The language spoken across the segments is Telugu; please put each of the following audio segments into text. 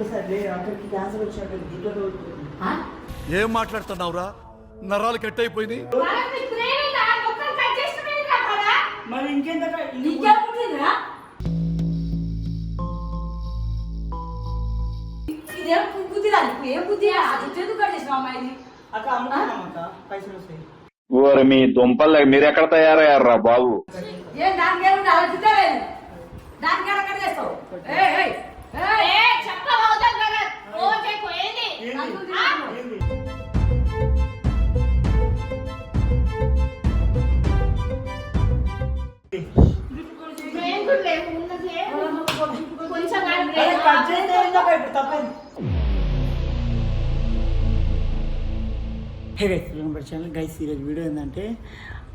ఒక్కసారి లే అక్కడికి క్యాన్సర్ వచ్చినట్టు దీంట్లో ఆ? ఏం మాట్లాడుతున్నావురా? నరాలు కట్? మరి ఇంకెంత? ఇదేం ఏం అది ఎందుకు అక్క పైసలు వస్తాయి. ఓరి మీ దుంపలు మీరు ఎక్కడ తయారయ్యారా బాబు? ఏం hey guys welcome channel guys ఈరోజు వీడియో ఏంటంటే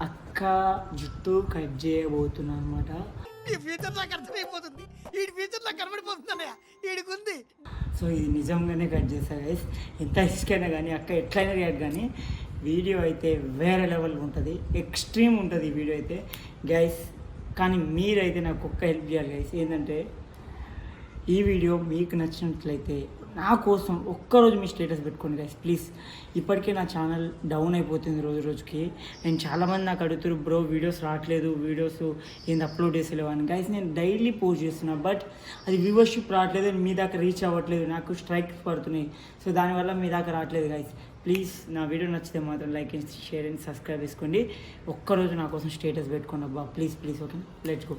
అక్క జుట్టు కట్ చేయబోతున్నా అనమాట ఈ ఫ్యూచర్ నాకు అర్థమైపోతుంది. ఈ ఫ్యూచర్ నాకు కనబడిపోతుందన్నయ్య వీడికి సో ఇది నిజంగానే కట్ చేశా గైస్ ఎంత ఇసుకైనా కానీ అక్క ఎట్లయినా రియాక్ట్ కానీ వీడియో అయితే వేరే లెవెల్ ఉంటుంది. ఎక్స్ట్రీమ్ ఉంటుంది ఈ వీడియో అయితే. గైస్ కానీ మీరైతే నాకు ఒక్క హెల్ప్ చేయాలి గైస్ ఏంటంటే ఈ వీడియో మీకు నచ్చినట్లయితే నా కోసం ఒక్కరోజు మీ స్టేటస్ పెట్టుకోండి గైస్ ప్లీజ్ ఇప్పటికే నా ఛానల్ డౌన్ అయిపోతుంది రోజు రోజుకి. నేను చాలామంది నాకు అడుగుతారు బ్రో వీడియోస్ రావట్లేదు వీడియోస్ ఏంది అప్లోడ్ చేసేలేవు అని. గైస్ నేను డైలీ పోస్ట్ చేస్తున్నా బట్ అది వ్యూవర్షిప్ రావట్లేదు మీ దాకా రీచ్ అవ్వట్లేదు. నాకు స్ట్రైక్స్ పడుతున్నాయి. సో దానివల్ల మీ దాకా రావట్లేదు గైస్ ప్లీజ్ నా వీడియో నచ్చితే మాత్రం like and share and subscribe చేసుకోండి. ఒక్కరోజు నా కోసం స్టేటస్ పెట్టుకోండి అబ్బా. Please please okay let's go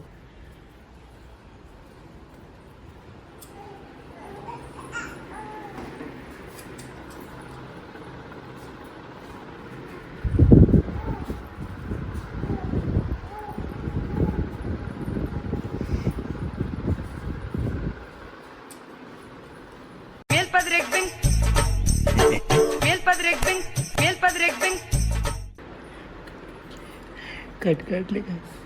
Meelpadrekbing. Meelpadrekbing. Cut కట్లే guys అక్క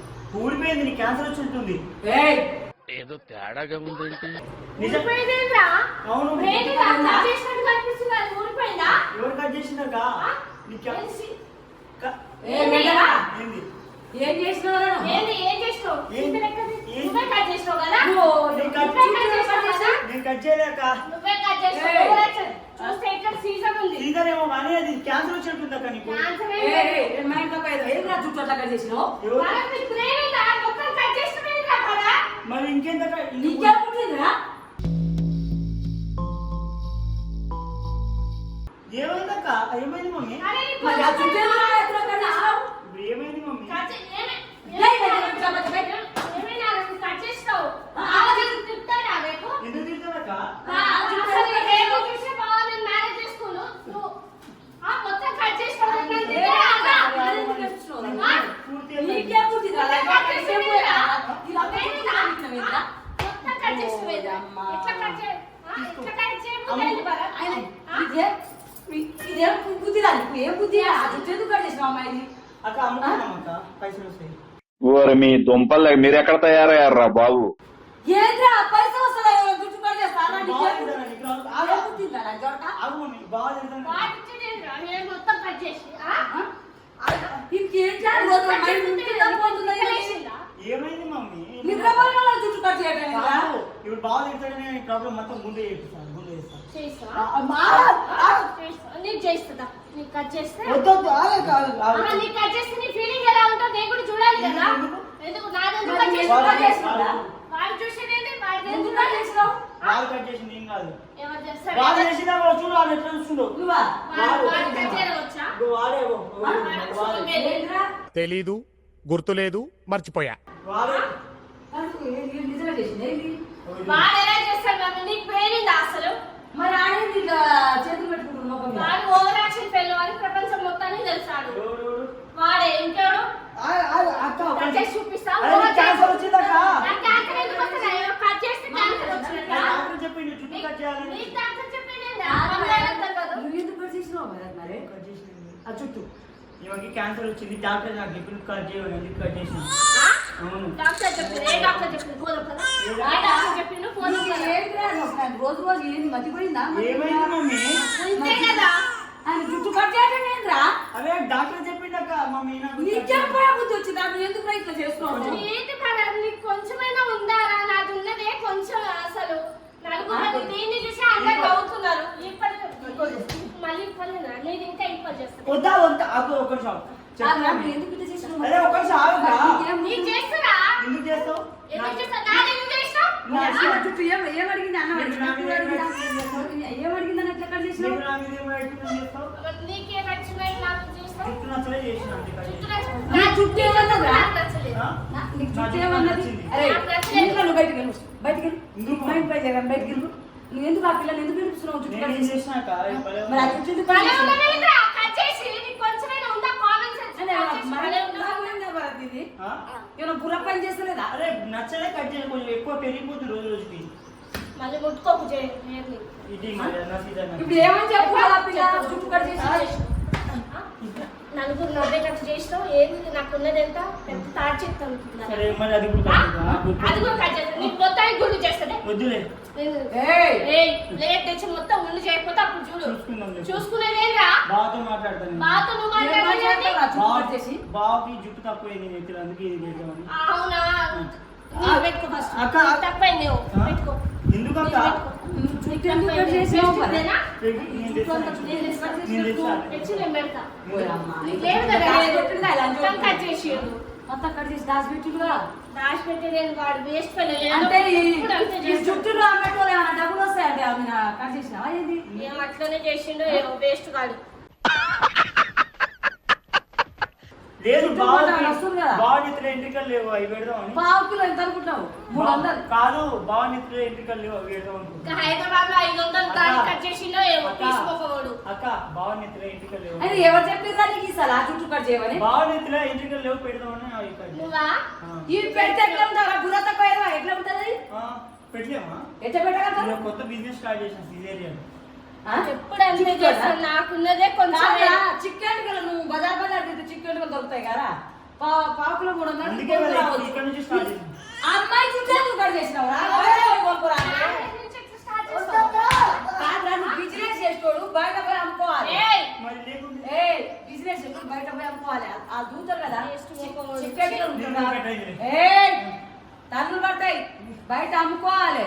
ఊడిపోయింది నీ క్యాన్సర్ వచ్చి ఉంటుంది ఏయ్, నిజం ఊడిపోయిందేంద్రా? అవును ఏంటి రా? కట్ చేసినట్టు కనిపిస్తుంది, అది ఊడిపోయిందా? ఎవరు కట్ చేసిందక్క ఏంది. ఏంది ఏం చేసినావు రా? ఏంది ఏం చేసినావు ఏంది? ఇంత లెక్కది? ఏంది? నువ్వే కట్ చేసినావు నేను కట్ నువ్వే కట్ చేసినావు కదా? నేను కట్ చేయలేక నువ్వే కట్ చేసినావు. ఏయ్. ఓవరాక్షన్. చూస్తే ఇక్కడ సీజన్ ఉంది సీజన్ ఏమో కానీ అది క్యాన్సర్ వచ్చినట్టుంది అక్క నీకు క్యాన్సర్ ఏంది? ఏం రా జుట్టు అట్లా కట్ చేసినావు? ఎవరు వాళ్ళకి మీకు బ్రెయిన్ ఉందా? మొత్తం కట్ చేసిపోయింది రా కదా? మరి ఇంకెంత నీకేం పుట్టిందిరా? ఏమైందక్క ఏమైంది మమ్మీ అరే నీ మరి ఆ జుట్టు ఎందుకు రా ఎత్తులో కట్ చేసినావు? ఇప్పుడు ఏమైంది మమ్మీ కట్ చే- ఏమే- ఏయ్, ఏయ్, ఏయ్, చెప్పు, చెప్పు. ఏమైనా నువ్వు కట్ చేసినావు. ఆ, ఆలోచించి తిప్పుతాడా రేపు? ఎందుకు తింటారక్క ఆ, అసలు నీ రేపు చూసే బావ నేను మ్యారేజ్ చేసుకోను. నువ్వు ఆ, మొత్తం కట్ చేసినావు. నన్ను ఏయ్, తిప్పుతాడా అన్నా? అది ఎందుకు చేస్తున్నావు రా? ఆ? పూర్తిగా నీకేం పుట్టిందిరా? మొత్తం కట్ చేసిపోయిందా? ఇలా ఏంటిదా? పుట్టినవేంటిరా? మొత్తం కట్ చేసిపోయిందా? అమ్మా. ఎట్లా కట్ చే- ఆ, ఎట్లా కట్ చేయబోతుంది ఏంటి భరత్? ఆయన ఆ? ఇదే ఇదేం బుద్ధిరా నీకు ఏం బుద్ధిరా ఆ జుట్టు ఎందుకు కట్ చేసినావు అమ్మాయిని అక్క అమ్ముకున్నాం అక్క పైసలు వస్తాయి ఓరి మీ దుంపలు మీరు ఎక్కడ తయారయ్యారా బాబు ఏంద్రా పైసలు వస్తుందా ఎవరో జుట్టు కట్ చేస్తారా నీకేం బాగా బుద్ధి- తింటారా నీకు రాదు? ఏం బుద్ధిరా నా జోట? ఆగు మమ్మీ బాగా తింటాను వాడిచ్చేదేంట్రా? నేను మొత్తం కట్ చేసి ఆ? ఇంకేం చేయాలి రోజు కట్ మైండ్ చేస్తుంటే ఉంటుందా, పోతుందా, నిద్ర ఏంటి? లేచిందా? ఏమైంది మమ్మీ? ఇప్పుడు బాగా ప్రాబ్లం మొత్తం ముందే ఫీలింగ్ ఎలా ఉంటుందో నేను కూడా చూడాలి కదా. ఎందుకు? నాదెందుకు కట్? కట్? వాడు చూసేదేంటి వాడు ఎందుకు కట్ కట్ చేసింది ఏం కాదు. ఎవరు చేస్తారు చేసినా చూడు ఎట్లా చూస్తుండో. నువ్వా? వాడు వాడు కట్ వాడే? తెలీదు గుర్తులేదు మర్చిపోయా వాడు అసలు ఏ- ఏ నిజంగా చేసింది ఏంటి? వాడు ఎలా చేస్తాడు మమ్మీ నీకు బ్రెయిన్ ఉందా అసలు మరి ఆడేంటి ఇలా చేతులు పెట్టుకుంటున్నావు ముఖం మీద? వాడు ఓవర్ యాక్షన్ ఫెయిల్ అని ప్రపంచం మొత్తానికి తెలుసాడు ఎవడు, ఎవడు? వాడే ఇంకెవడు ఆ, ఆ, అక్క ఒక కట్ చేసి చూపిస్తా అరే, నీకు క్యాన్సర్ వచ్చిందక్క నాకు క్యాన్సర్ ఎందుకు వస్తుంది కట్ చేస్తే క్యాన్సర్ వచ్చినట్ట డాక్టర్ చెప్పిండు చుట్టూ కట్ చేయాలని. నువ్వు ఎందుకు కట్ చేసినావు మరి? అది కట్. ఆ చుట్టూ. ఈమెకి క్యాన్సర్ వచ్చింది డాక్టర్ నాకు ఇప్పుడు కట్ చేయమని ఎందుకు కట్ చేసిన ఆ? అవును. డాక్టర్ చెప్పింది ఏ డాక్టర్ చెప్పింది? పోదాం కదా ఏ డాక్టర్? చెప్పిండు పోదాం నీకు కదా ఏంటి రా అసలు? ఆయన రోజు రోజు ఏంది? మతిపోయిందా? ఏమైంది మమ్మీ? అంతే కదా. ఆయన జుట్టు కట్ చేయడం ఏంద్రా? అవే డాక్టర్ చెప్పిండక్క మమ్మీ నాకు బుద్ధి వచ్చిందా? నువ్వు ఎందుకు ప్రయత్నం చేస్తున్నావు? ఏంటి కదా నీకు కొంచెమైనా ఉందారా నాది ఉన్నదే కొంచెం అసలు. నలుగురు దీన్ని చూసి అందరు నవ్వుతున్నారు. మళ్ళీ ఇప్పలేదా నేను ఇంకా ఇప్పటి చేస్తాను. వద్దా వద్దా అక్క ఒక నిమిషం. ఎందుకు ఇట్లా చేసినావు? అరే ఒక నిమిషం ఆగురా. నీకేం చేస్తారా ఎందుకు చేస్తావు? ఎందుకు చేస్తా నాది ఎందుకు చేస్తావు నా అన్న జుట్టు ఏం ఏం అడిగింది అన్న? నా ఏం అడిగిందా అడిగిందని ఎట్లా చేసినావు నీకు నా చేస్తావు? నీకే చేస్తావు? చుట్టూ నచ్చలే చేసిన నా జుట్టు ఏమన్నదా? నా- నా జుట్టు ఏమన్నది. అరే నువ్వు బయటికి వెళ్ళు బయటికి? మైండ్ పై చేయడం బయటికి వెళ్ళు నువ్వు ఎందుకు ఆ పిల్లని ఎందుకు బుర్ర పని చేస్తలేదా? అరే నచ్చలే కట్ చేయాలి కొంచెం ఎక్కువ పెరిగిపోతుంది రోజు రోజుకి. మళ్ళీ ముట్టుకోకు ఇప్పుడు ఏమని చెప్పు జుట్టు కట్ చేసి నలుగురు నవ్వేటట్టు చేసినావు. ఏంది నాకు ఉన్నది ఎంత? పెద్ద తాడు చెప్తాను. అది కూడా కట్ చేస్తాను వద్దులే ఏయ్. ఏయ్ లేట్ తెచ్చి మొత్తం గుండు చేయకపోతే అప్పుడు చూడు. చూసుకుందాం లే. చూసుకునేది ఏంద్రా బావతో మాట్లాడతాను. బాతో నువ్వు చేసి బావకి జుట్టు తక్కువైంది నేను అందుకే ఇది అవునా? పెట్టుకో ఫస్ట్? పెట్టుకో. ఎందుకు అక్క మొత్తం కట్ చేసి దాచిపెట్టిండుగా దాచి పెట్టేది వాడు వేస్ట్ అంటే. జుట్టులో ఏమైనా డబ్బులు కట్ చేసిండో ఏమో వేస్ట్ కాదు లేదు చుట్టూ నెత్తిలో ఎంట్రికలు లేవు అవి పెడదామని పావు కిలో ఎంత అనుకుంటున్నావు మూడు వందలు కాదు బావ నెత్తిలో ఎంట్రికలు లేవు అవి పెడదాం అనుకుంటున్నా. ఇంకా హైదరాబాద్లో ఐదు వందలు దాడి కట్ చేసిండో ఏమో అక్క. తీసుకోకపోడు అక్క బావ నెత్తిలో ఎంట్రికలు లేవు అది ఎవరు చెప్పిర్రా నీకు ఈ సలా జుట్టు కట్ చేయమని నెత్తిలో ఎంట్రికలు లేవు పెడదామని అవి. నువ్వా ఆ. ఈ పెడితే ఎట్లా ఉంటారా బుర్ర తక్కువ? ఎట్లా ఉంటది ఆ, పెట్టలేమా ఎట్లా పెట్టగలుగుతావు నేను కొత్త బిజినెస్ స్టార్ట్ చేసిన సిజేరియన్ ఆ? ఎప్పుడు అంతే చేస్తాను నాకున్నదే కొంచెం చికెన్ కదా నువ్వు బజార్ బజార్ తింటే చికెన్ కూడా దొరుకుతాయి కదా? పా- చేసింది ఆ అమ్మాయి కట్. కాదురా, నువ్వు బిజినెస్ చేసేటోడు బయట పోయి అమ్ముకోవాలి. బిజినెస్ చేసేటోడు బయట పోయి అమ్ముకోవాలి. ఆ- దూతలు కదా. చికెన్ తన్నులు పడతాయి. బయట అమ్ముకోవాలి.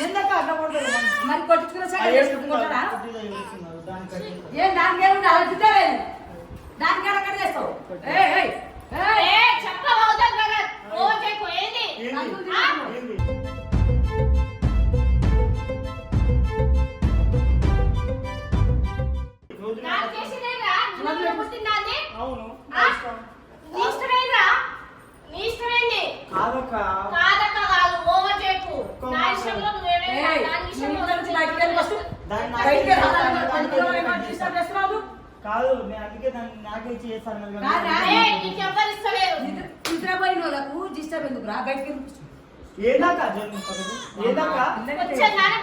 ఎందుకు అట్లా కొడుతుంది మరి కొట్టుకున్న ఆ సగం వేసుకున్నారు, చేసుకుంటారా కొద్దిగా వేసుకున్నారు, దాన్ని కట్ చేశాను. ఏం దానికి ఏముంది అలా తిట్టలేదు దానికి ఎక్కడ కట్ చేస్తావు. ఏయ్, ఏయ్, ఏయ్. ఏ చెప్పవద్దు నిద్ర- నిద్రపోయిన వాళ్ళకు డిస్టర్బ్ ఎందుకు రా బయటికి కూర్చో. ఏందక్క జన్మ పక్కకు? ఏందక్క వచ్చే నాన్న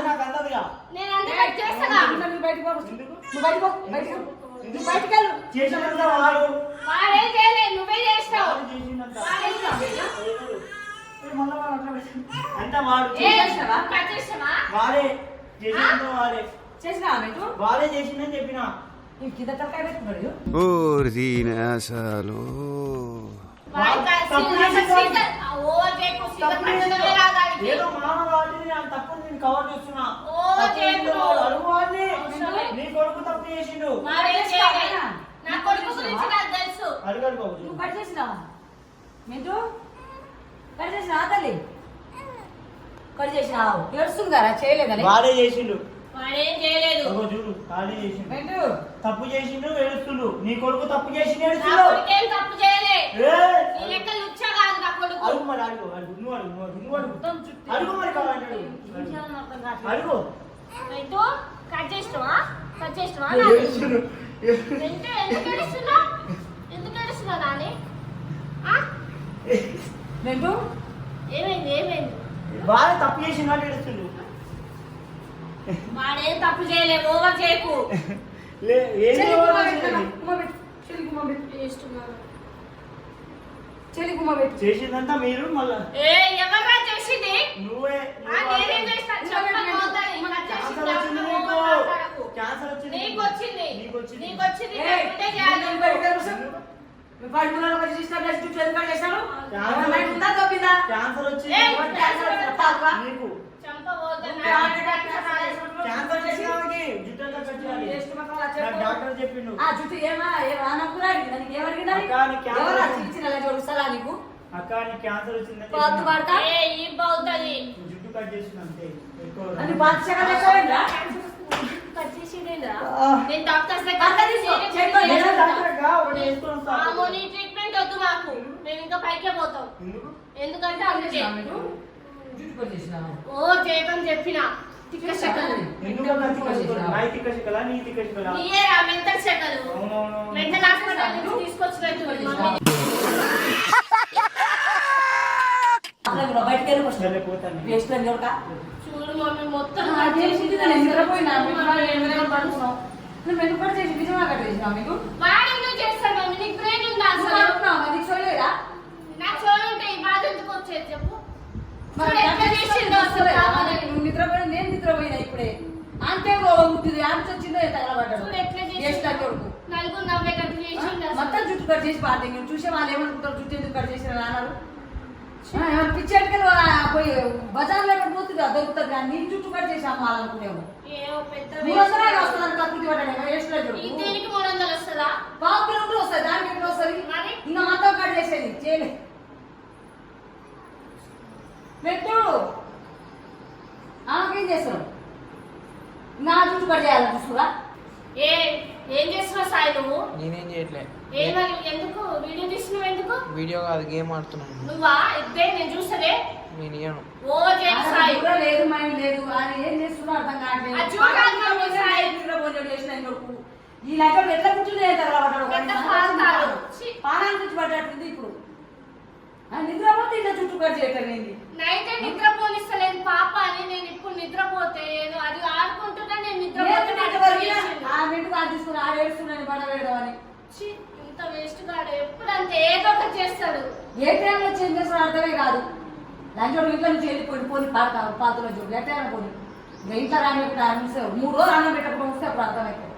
నాది నాకు అందదుగా నేను అంతే కట్ చేస్తాగా నువ్వు బయటికి పో. ఎందుకు నువ్వు బయటికి పో. బయటికి పో. నువ్వు బయటికి వెళ్ళు. చేసినంత వాడు వాడే చేయలేదు నువ్వే చేస్తావు వాడు చేసినంత వాడే చేసినా? ఏ మళ్ళా వాడు అట్లా పెట్టిండు. అంతా వాడు ఏ, చేసావా? కట్ చేసావా? వాడే చేసినంత వాడే చేసినావా మీకు వాడే చేసిందని చెప్పిన తలకాయ ఆ. ఏదో మామ కాబట్టి నేను తప్పు నేను కవర్ చేస్తున్నా. ఓ, తప్పు చేయకు. చేసిన వాడు అడుగు వాడిని. అవసరమే. నీ కొడుకు తప్పు చేసిండు. మారేం చేయలేదు. నా కొడుకు గురించి నాకు తెలుసు. అడుగు అడుగు నువ్వు కట్ చేసినావా మింటూ కట్ చేసినావా తల్లి. కట్ చేసినావు ఏడుస్తుంది కదా చేయలేదని వాడే చేసిండు. వాడేం చేయలేదు. అగో చూడు వాడే చేసిండు. తప్పు చేసిండు ఏడుస్తుండు. నీ కొడుకు తప్పు చేసిండు నా ఏడుస్తుండు. కొడుకేం తప్పు చేయలే. ఏయ్! నీ లెక్క లుచ్చ కాదు నా కొడుకు. అడుగు మరి అడుగు అడుగు. నువ్వు అడుగు నువ్వు అడుగు నువ్వు అడుగు. మొత్తం చుట్టూ. అడుగు మరి కావాలంటే అడుగు. ఇంకేమన్నా అర్థం కావట్లేదు. అడుగు. రైతు కట్ చేసినావా? కట్ చేసినావా? ఏడుస్తుండు. ఎంత ఎందుకు ఏడుస్తున్నావు ఎందుకు ఏడుస్తున్నావు నాని? ఆ? మింటూ ఏమైంది ఏమైంది? వాడే తప్పు చేసిన వాడు ఏడుస్తుండు. వాడేం తప్పు చేయలే ఓవర్ చేయకు. లే ఏం చెల్లి కావాలి పెట్టు చేసిందంతా మీరు మళ్ళా? ఏ చేసింది? నువ్వే ఆ, నేనేం చేస్తా? క్యాన్సర్? వచ్చింది నీకు. వచ్చింది వచ్చింది. వచ్చింది. క్యాన్సర్ వచ్చింది డాక్టర్ చెప్పిండు. ఆ జుట్టు ఏమా? ఏమా అనకురా అడిగిందా. నీకు ఏమడిగిందా అక్క, నీకు క్యాన్సర్ ఎవరా వచ్చింది. చిన్న చిన్న జోడు సలా నీకు? అక్క నీకు క్యాన్సర్ వచ్చిందని పాతు చెప్పిన. పడతా ఏ, ఈ బౌద్ధది. జుట్టు కట్ చేసిన అంతే. ఎక్కువ అని పాత చెక్క చేసావేంద్రా కట్ చేసిందేంద్రా? ఆ. నేను డాక్టర్స్ దగ్గర అంతా తీసుకో. చేరి చెయ్యి చెప్తాను. నేనే డాక్టర్ అక్క, ఒకటి వేసుకొని వస్తా. మామూలు ఈ ట్రీట్మెంట్ వద్దు మాకు. మేము ఇంకా పైకే పోతాం. ఎందుకు? ఎందుకంటే అందుకే. జుట్టు కట్ ఓ చేయకని చెప్పిన. తిక్క శకలు ఎందుకు అక్క తిక్క శకలు? నాయి తిక్క శకలా, నీ తిక్క శకలా? నీయే రా మెంటల్ అవునవును. హాస్పిటల్ నుంచి తీసుకొచ్చినట్టు చూడక చూడు మమ్మీ మొత్తం చేసింది నేను నిద్రపోయినా నువ్వు మెరుగుపడి చేసి నిజంగా కట్ చేసినావు మీకు వాడు చేస్తాడు మమ్మీ? నీకు బ్రెయిన్ ఉందా అసలు? నీకు చూడలేదా నాకు చూడు ఉంటే ఈ బాధ ఎందుకు వచ్చేది చెప్పు. నిద్రపోయిన నేను నిద్రపోయినా ఇప్పుడే. అంతే ముట్టింది అంత వచ్చిందో తగలబడ్డాడు. మొత్తం జుట్టు కట్ చేసి పాతే చూసే వాళ్ళు ఏమనుకుంటారు? జుట్టు ఎందుకు కట్ చేసిన అన్నారు ఆ, ఏమన్నా పిచ్చి అటుకలు పోయి బజార్లో ఎక్కడ పోతుంది అది దొరుకుతుంది కానీ నీ జుట్టు కట్ చేసి అమ్మాలనుకునేవు మూడు వందలు వస్తుంది? దీనికి మూడు వందలు వస్తుందా? పావు కిలోమీటర్ వస్తుంది. దానికి ఎక్కడ వస్తుంది? ఇంకా మొత్తం కట్ చేసేది. చేయలే. పెట్టు. ఆమెకేం చేస్తావు నా కట్ చేయాలని చూసుకురా ఏ ఏం చేస్తున్నావు సాయి నువ్వు? నేనేం చేయట్లే. ఏమని ఎందుకు? వీడియో తీసినావు ఎందుకు? వీడియో కాదు గేమ్ ఆడుతున్నాను. నువ్వా? ఇద్దే నేను చూసదే నేను ఇయ్యను. ఓ చేయకు సాయి. కూడా లేదు మైండ్ లేదు. ఏం చేస్తున్నా అర్థం కావట్లేదు. అది చూడాలి సాయి. ఇంట్లో భోజనం చేసిన. ఈ లెక్క ఎట్లా కూర్చుని పడ్డట్టుంది ఇప్పుడు. నిద్రపోతే ఇలా చుట్టూ కట్ చేయటం ఏంది నైట్ నిద్ర పోనిస్తలేదు పాప అని నేను ఇప్పుడు నిద్రపోతే ఏదో అది ఆడుకుంటున్నా నేను నిద్రపోతే ఆ మెంటు కాదు తీసుకుని ఆడ ఏడుస్తున్నాను పడవేయడం అని. ఛీ, ఇంత వేస్ట్ గాడు ఎప్పుడు అంతే ఏదో ఒకటి చేస్తాడు. ఏ టైంలో చేంజ్ చేస్తాడో అర్థమే కాదు. లంచోడు ఇంట్లో నుంచి వెళ్ళిపోయి పోని పాడతావు పాతలో చూడు. ఏ టైంలో ఇంకా ఇంట్లో రాని మూడు రోజులు అన్నం పెట్టకుండా వస్తే అప్పుడు అర్థమవుతుంది